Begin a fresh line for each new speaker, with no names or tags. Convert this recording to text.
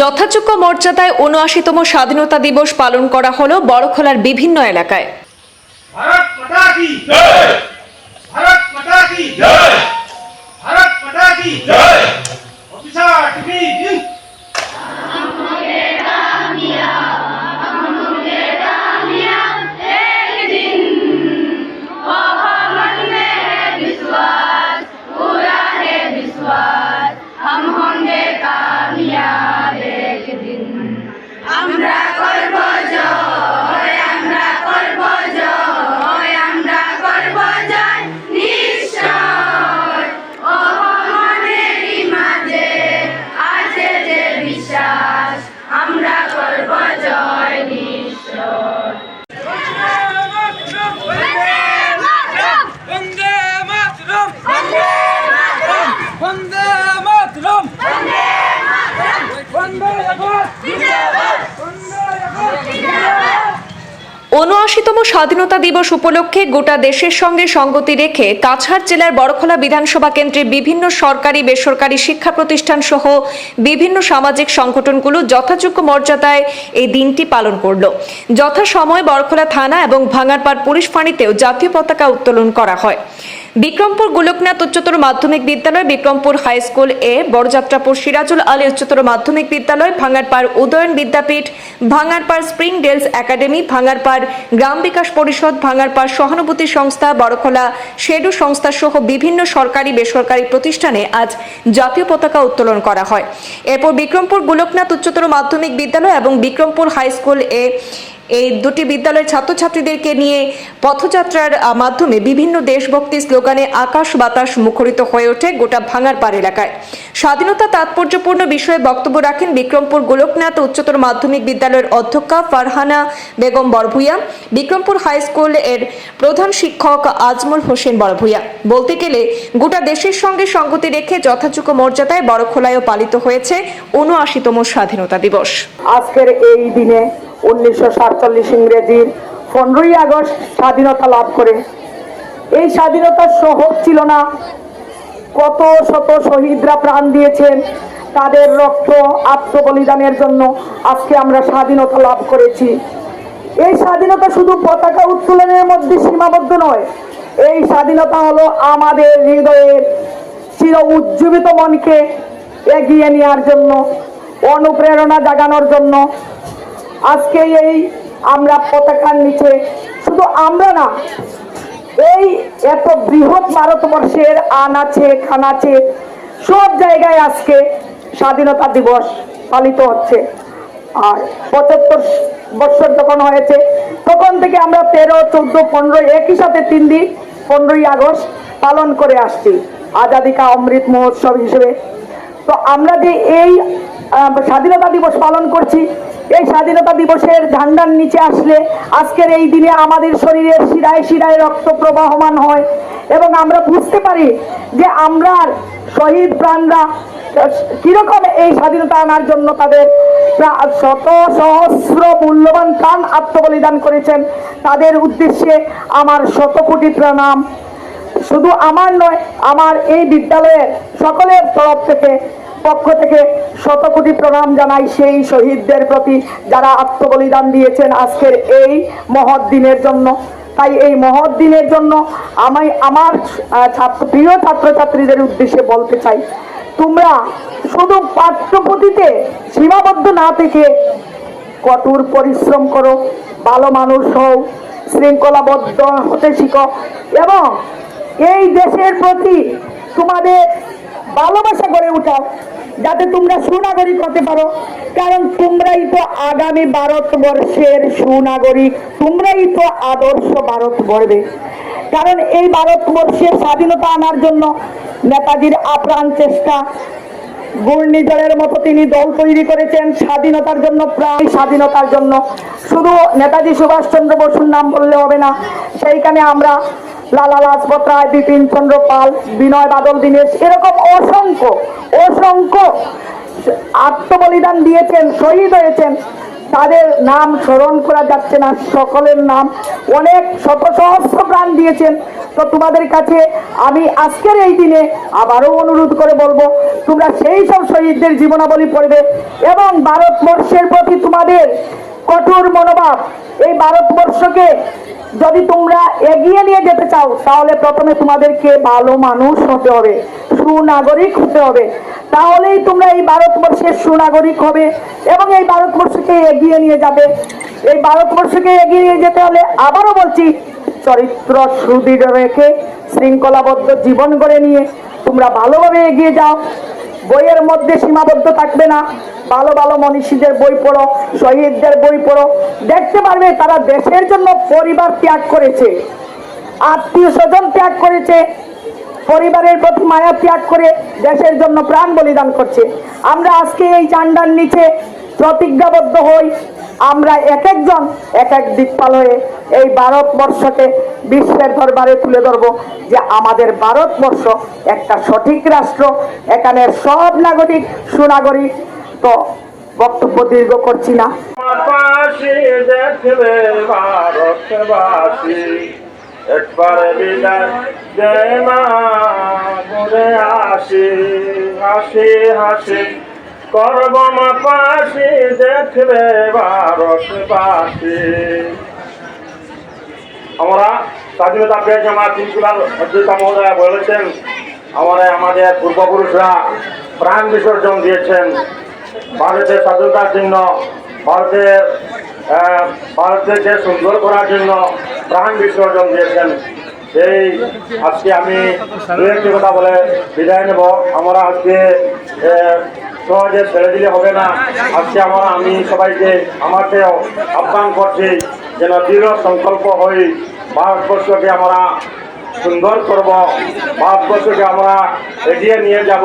যথাযোগ্য মর্যাদায় উনআশিতম স্বাধীনতা দিবস পালন করা হলো বড়খোলার বিভিন্ন এলাকায়।
জয়!
উনআশিতম স্বাধীনতা দিবস উপলক্ষে গোটা দেশের সঙ্গে সঙ্গতি রেখে কাছাড় জেলার বড়খলা বিধানসভা কেন্দ্রে বিভিন্ন সরকারি, বেসরকারি শিক্ষা প্রতিষ্ঠান সহ বিভিন্ন সামাজিক সংগঠনগুলো যথাযোগ্য মর্যাদায় এই দিনটি পালন করল। যথাসময় বড়খলা থানা এবং ভাঙারপাড় পুলিশ ফাঁড়িতেও জাতীয় পতাকা উত্তোলন করা হয়। বিক্রমপুর গোলকনাথ উচ্চতর মাধ্যমিক বিদ্যালয়, বিক্রমপুর হাই স্কুল এ বড়যাত্রাপুর সিরাজুল আলী উচ্চতর মাধ্যমিক বিদ্যালয়, Bhangarpar Udayan Vidyapith, Bhangarpar spring dales academy, Bhangarpar গ্রাম বিকাশ পরিষদ, ভাঙারপাড় সহানুভূতি সংস্থা, বড়খলা শেডু সংস্থা সহ বিভিন্ন সরকারি বেসরকারি প্রতিষ্ঠানে আজ জাতীয় পতাকা উত্তোলন করা হয়। এরপর বিক্রমপুর গোলকনাথ উচ্চতর মাধ্যমিক বিদ্যালয় এবং বিক্রমপুর হাই স্কুল এ এই দুটি বিদ্যালয়ের ছাত্রছাত্রীদেরকে নিয়ে পথযাত্রার মাধ্যমে বিভিন্ন দেশভক্তি স্লোগানে আকাশ বাতাস মুখরিত হয়ে ওঠে গোটা ভাঙার ভাঙারপাড় এলাকায়। স্বাধীনতা তাৎপর্যপূর্ণ বিষয়ে বক্তব্য রাখেন বিক্রমপুর গোলকনাথ উচ্চতর মাধ্যমিক বিদ্যালয়ের অধ্যক্ষা ফারহানা বেগম বরভুইয়া, বিক্রমপুর হাই স্কুলের প্রধান শিক্ষক আজমল হোসেন বরভুইয়া। বলতে গেলে, গোটা দেশের সঙ্গে সঙ্গতি রেখে যথাযোগ্য মর্যাদায় বড়খোলায়ও পালিত হয়েছে উনআশিতম স্বাধীনতা দিবস।
আজকের এই দিনে উনিশশো সাতচল্লিশ ইংরেজির পনেরোই আগস্ট স্বাধীনতা লাভ করে। এই স্বাধীনতা সহজ ছিল না। কত শত শহীদরা প্রাণ দিয়েছেন তাদের রক্ত, আত্মবলিদানের জন্য আজকে আমরা স্বাধীনতা লাভ করেছি। এই স্বাধীনতা শুধু পতাকা উত্তোলনের মধ্যে সীমাবদ্ধ নয়, এই স্বাধীনতা হলো আমাদের হৃদয়ের চির উজ্জীবিত মনকে এগিয়ে নেওয়ার জন্য, অনুপ্রেরণা জাগানোর জন্য আজকে এই আমরা পতাকার নিচে শুধু আমরা না, এই এত বৃহৎ ভারতবর্ষের আন আছে খান আছে সব জায়গায় আজকে স্বাধীনতা দিবস পালিত হচ্ছে। আর পঁচাত্তর বছর যখন হয়েছে, তখন থেকে আমরা তেরো, চোদ্দ, পনেরো, একই সাথে তিন দিন, পনেরোই আগস্ট পালন করে আসছি, আজাদি কা অমৃত মহোৎসব হিসেবে। তো আমরা যে এই স্বাধীনতা দিবস পালন করছি এই স্বাধীনতা দিবসের ঝান্ডার নিচে আসলে আজকের এই দিনে আমাদের শরীরের শিরায় শিরায় রক্ত প্রবাহমান হয়। এবং আমরা বুঝতে পারি যে আমরা শহীদ প্রাণরা কীরকম এই স্বাধীনতা আনার জন্য তাদের শত সহস্র মূল্যবান প্রাণ আত্মবলিদান করেছেন। তাদের উদ্দেশ্যে আমার শত কোটি প্রণাম। শুধু আমার নয়, আমার এই বিদ্যালয়ের সকলের তরফ থেকে, পক্ষ থেকে শত কোটি প্রণাম জানাই সেই শহীদদের প্রতি যারা আত্মবলিদান দিয়েছেন আজকের এই মহৎ দিনের জন্য। তাই এই মহৎ দিনের জন্য আমি আমার ছাত্র, প্রিয় ছাত্রছাত্রীদের উদ্দেশ্যে বলতে চাই, তোমরা শুধু পাঠ্যপুঁথিতে সীমাবদ্ধ না থেকে কঠোর পরিশ্রম করো, ভালো মানুষ হও, শৃঙ্খলাবদ্ধ হতে শিখো এবং এই দেশের প্রতি তোমাদের ভালোবাসা গড়ে উঠাও। যাতে তোমরা সুনাগরিক হতে পারো। কারণ তোমরাই তো আগামী ভারতবর্ষের সুনাগরিক, তোমরাই তো আদর্শ ভারত গড়বে কারণ এই ভারতবর্ষের স্বাধীনতা আনার জন্য নেতাজির আপ্রাণ চেষ্টা, ঘূর্ণিঝড়ের মতো তিনি দল তৈরি করেছেন স্বাধীনতার জন্য প্রায় স্বাধীনতার জন্য। শুধু নেতাজি সুভাষচন্দ্র বসুর নাম বললে হবে না, সেইখানে আমরা লালা লাজপত রায়, বিপিন চন্দ্র পাল, বিনয় বাদল, দীনেশ, এরকম অসংখ্য অসংখ্য আত্মবলিদান দিয়েছেন, শহীদ হয়েছেন। তাদের নাম স্মরণ করা যাচ্ছে না, সকলের নাম। অনেক শত সহস্র প্রাণ দিয়েছেন। তো তোমাদের কাছে আমি আজকের এই দিনে আবারও অনুরোধ করে বলব, তোমরা সেই সব শহীদদের জীবনাবলী পড়বে এবং ভারতবর্ষের প্রতি তোমাদের কঠোর মনোভাব। এই ভারতবর্ষকে যদি তোমরা এগিয়ে নিয়ে যেতে চাও, তাহলে প্রথমে তোমাদেরকে ভালো মানুষ হতে হবে, সুনাগরিক হতে হবে। তাহলেই তোমরা এই ভারতবর্ষের সুনাগরিক হবে এবং এই ভারতবর্ষকে এগিয়ে নিয়ে যাবে। এই ভারতবর্ষকে এগিয়ে নিয়ে যেতে হলে আবারও বলছি, চরিত্র সুদৃঢ় রেখে, শৃঙ্খলাবদ্ধ জীবন গড়ে নিয়ে তোমরা ভালোভাবে এগিয়ে যাও। বইয়ের মধ্যে সীমাবদ্ধ থাকবে না। ভালো ভালো মনীষীদের বই পড়ো, শহীদদের বই পড়ো। দেখতে পারবে তারা দেশের জন্য পরিবার ত্যাগ করেছে, আত্মীয় স্বজন ত্যাগ করেছে, পরিবারের প্রতি মায়া ত্যাগ করে দেশের জন্য প্রাণ বলিদান করছে। আমরা আজকে এই চান্ডার নিচে প্রতিজ্ঞাবদ্ধ হই। আমরা এক একজন এক এক দিকপাল হয়ে এই ভারতবর্ষকে বিশ্বের দরবারে তুলে ধরবো যে আমাদের ভারতবর্ষ একটা সঠিক রাষ্ট্র এখানে সব নাগরিক সুনাগরিক তো বক্তব্য দীর্ঘ করছি না।
একবার বিদায় জয় আসি, হাসি হাসি। করব মা পাশে দেখবে ভারতবাসী। আমরা স্বাধীনতা পেয়েছি আমার তিনকুলার অধ্যক্ষ মহোদয় বলেছেন আমরা আমাদের পূর্বপুরুষরা প্রাণ বিসর্জন দিয়েছেন। ভারতের স্বাধীনতার জন্য, ভারতের ভারতকে সুন্দর করার জন্য প্রাণ বিসর্জন দিয়েছেন, সেই আজকে আমি দু একটি কথা বলে বিদায় নেব। আমরা আজকে সহজে ছেড়ে দিলে হবে না। আজকে আমরা, আমি সবাইকে আমাকেও আহ্বান করছি যেন দৃঢ় সংকল্প হই ভারতবর্ষকে আমরা সুন্দর করব। ভারতবর্ষকে আমরা এগিয়ে নিয়ে যাব।